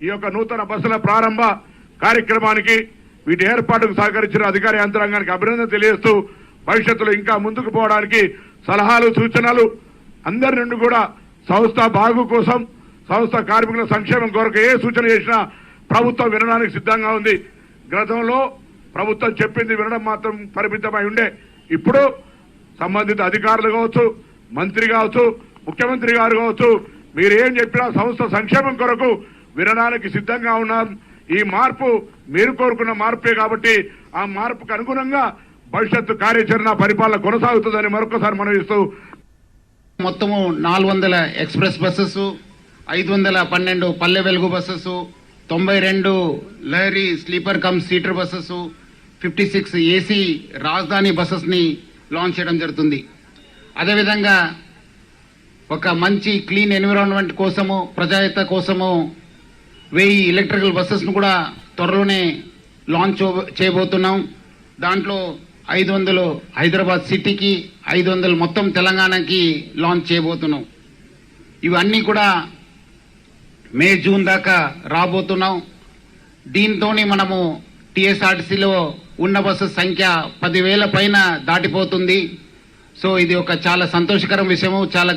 ఈ యొక్క నూతన బస్సుల ప్రారంభ కార్యక్రమానికి వీటి ఏర్పాటుకు సహకరించిన అధికార యంత్రాంగానికి అభినందన తెలియజేస్తూ భవిష్యత్తులో ఇంకా ముందుకు పోవడానికి సలహాలు సూచనలు అందరి నుండి కూడా సంస్థ బాగు కోసం సంస్థ కార్మికుల సంక్షేమం కొరకు ఏ సూచన చేసినా ప్రభుత్వం వినడానికి సిద్ధంగా ఉంది. గతంలో ప్రభుత్వం చెప్పింది వినడం మాత్రం పరిమితమై ఉండే. ఇప్పుడు సంబంధిత అధికారులు కావచ్చు మంత్రి కావచ్చు ముఖ్యమంత్రి గారు కావచ్చు మీరు ఏం చెప్పినా సంస్థ సంక్షేమం కొరకు వినడానికి సిద్ధంగా ఉన్నారు. ఈ మార్పు మీరు కోరుకున్న మార్పే కాబట్టి ఆ మార్పుకు అనుగుణంగా భవిష్యత్తు కార్యాచరణ పరిపాలన కొనసాగుతుందని మరొకసారి మనవిస్తూ మొత్తము నాలుగు వందల ఎక్స్ప్రెస్ బస్సెస్ ఐదు వందల పన్నెండు పల్లె వెలుగు బస్సెస్ తొంభై రెండు Lahari sleeper cum seater buses fifty six AC Rajdhani బస్సెస్ని launch చేయడం జరుగుతుంది. అదేవిధంగా ఒక మంచి క్లీన్ ఎన్విరాన్మెంట్ కోసము ప్రజాహిత కోసము వెయ్యి ఎలక్ట్రికల్ బస్సెస్ను కూడా త్వరలోనే లాంచ్ చేయబోతున్నాం. దాంట్లో ఐదు వందలు హైదరాబాద్ సిటీకి ఐదు వందలు మొత్తం తెలంగాణకి లాంచ్ చేయబోతున్నాం. ఇవన్నీ కూడా మే జూన్ దాకా రాబోతున్నాం. దీంతోనే మనము టీఎస్ఆర్టీసీలో ఉన్న బస్సు సంఖ్య పదివేల పైన దాటిపోతుంది. సో ఇది ఒక చాలా సంతోషకరం విషయము చాలా